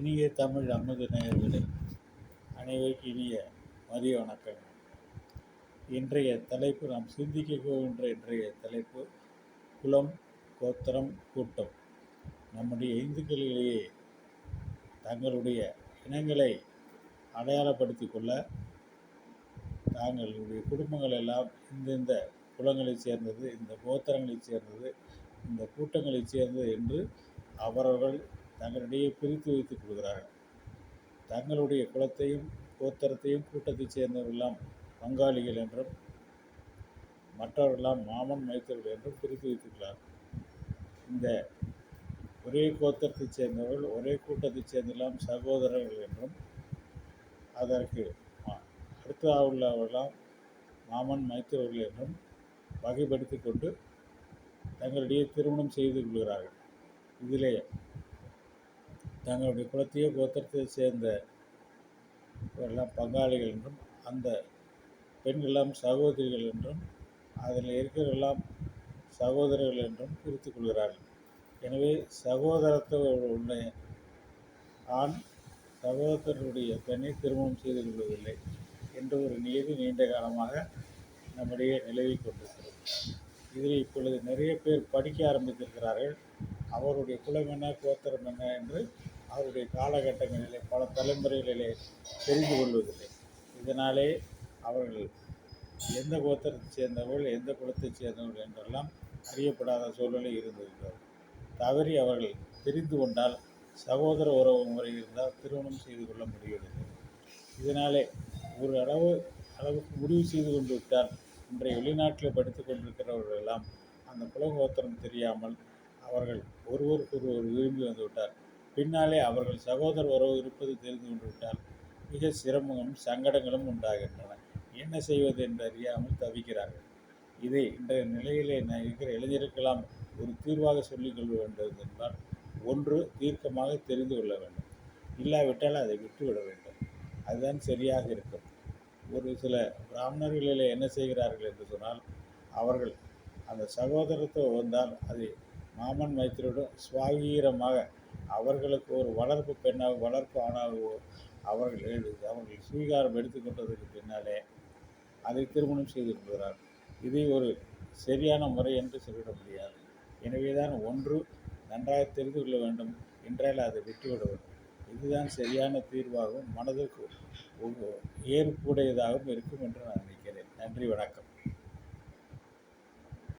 இனிய தமிழ் அமுது நேயர்களே அனைவருக்கும் இனிய மதிய வணக்கங்கள். இன்றைய தலைப்பு நாம் சிந்திக்க போகின்ற இன்றைய தலைப்பு குலம் கோத்திரம் கூட்டம். நம்முடைய இந்துக்களிலேயே தங்களுடைய இனங்களை அடையாளப்படுத்திக் கொள்ள தாங்களுடைய குடும்பங்கள் எல்லாம் இந்தந்த குலங்களைச் சேர்ந்தது இந்த கோத்திரங்களைச் சேர்ந்தது இந்த கூட்டங்களைச் சேர்ந்தது என்று அவரவர்கள் தங்களிடையே பிரித்து வைத்துக் கொள்கிறார்கள். தங்களுடைய குலத்தையும் கோத்தரத்தையும் கூட்டத்தைச் சேர்ந்தவரெல்லாம் பங்காளிகள் என்றும் மற்றவர்களெல்லாம் மாமன் மைத்தர்கள் என்றும் பிரித்து வைத்துக்கிறார்கள் இந்த ஒரே கோத்திரத்தைச் சேர்ந்தவர்கள் ஒரே கூட்டத்தைச் சேர்ந்தெல்லாம் சகோதரர்கள் என்றும் அதற்கு ம- உள்ளவர்களாம் மாமன் மைத்தவர்கள் என்றும் வகைப்படுத்தி கொண்டு தங்களிடையே திருமணம் செய்து கொள்கிறார்கள். இதிலே தங்களுடைய குலத்தையோ கோத்திரத்தை சேர்ந்த எல்லாம் பங்காளிகள் என்றும் அந்த பெண்களெல்லாம் சகோதரிகள் என்றும் அதில் இருக்கிறவெல்லாம் சகோதரர்கள் என்றும் பிரித்துக் கொள்கிறார்கள். எனவே சகோதரத்துவ உள்ள ஆண் சகோதரருடைய பெண்ணை திருமணம் செய்து கொள்வதில்லை என்ற ஒரு நியதி நீண்ட காலமாக நம்மிடையே நிலவிக் கொண்டிருக்கிறது. இதில் இப்பொழுது நிறைய பேர் படிக்க ஆரம்பித்திருக்கிறார்கள். அவருடைய குலம் என்ன கோத்திரம் என்ன என்று அவருடைய காலகட்டங்களிலே பல தலைமுறைகளிலே தெரிந்து கொள்வதில்லை. இதனாலே அவர்கள் எந்த கோத்திரத்தை சேர்ந்தவர்கள் எந்த குலத்தைச் சேர்ந்தவர்கள் என்றெல்லாம் அறியப்படாத சூழ்நிலை இருந்திருக்கிறது. தவறி அவர்கள் தெரிந்து கொண்டால் சகோதர உறவு முறை இருந்தால் திருமணம் செய்து கொள்ள முடியவில்லை இதனாலே ஒரு அளவு அளவுக்கு முடிவு செய்து கொண்டு விட்டால் இன்றைய வெளிநாட்டில் படித்துக் கொண்டிருக்கிறவர்களெல்லாம் அந்த குலகோத்திரம் தெரியாமல் அவர்கள் ஒருவருக்கொருவர் விரும்பி வந்துவிட்டார். பின்னாலே அவர்கள் சகோதர உறவு இருப்பது தெரிந்து கொண்டுவிட்டால் மிக சிரமங்களும் சங்கடங்களும் உண்டாகின்றன. என்ன செய்வது என்று அறியாமல் தவிக்கிறார்கள். இதை இன்றைய நிலையிலே நான் இருக்கிற இளைஞருக்கெல்லாம் ஒரு தீர்வாக சொல்லிக் கொள்ள வேண்டும் என்றால் ஒன்று தீர்க்கமாக தெரிந்து கொள்ள வேண்டும். இல்லாவிட்டால் அதை விட்டுவிட வேண்டும். அதுதான் சரியாக இருக்கும். ஒரு சில பிராமணர்களில் என்ன செய்கிறார்கள் என்று சொன்னால் அவர்கள் அந்த சகோதரத்துவம் வந்தால் அதை மாமன் மைத்திரியுடன் சுவாகீரமாக அவர்களுக்கு ஒரு வளர்ப்பு பெண்ணாக வளர்ப்பு ஆணாகவோ அவர்கள் எழு- அவர்கள் ஸ்வீகாரம் எடுத்துக்கொண்டதற்கு பின்னாலே அதை திருமணம் செய்து கொள்கிறார் இதை ஒரு சரியான முறை என்று சொல்லிட முடியாது. எனவேதான் ஒன்று நன்றாக தெரிந்து கொள்ள வேண்டும். என்றால் அதை விட்டுவிட வேண்டும் இதுதான் சரியான தீர்வாகவும் மனதிற்கு ஏற்புடையதாகவும் இருக்கும் என்று நான் நினைக்கிறேன். நன்றி வணக்கம்.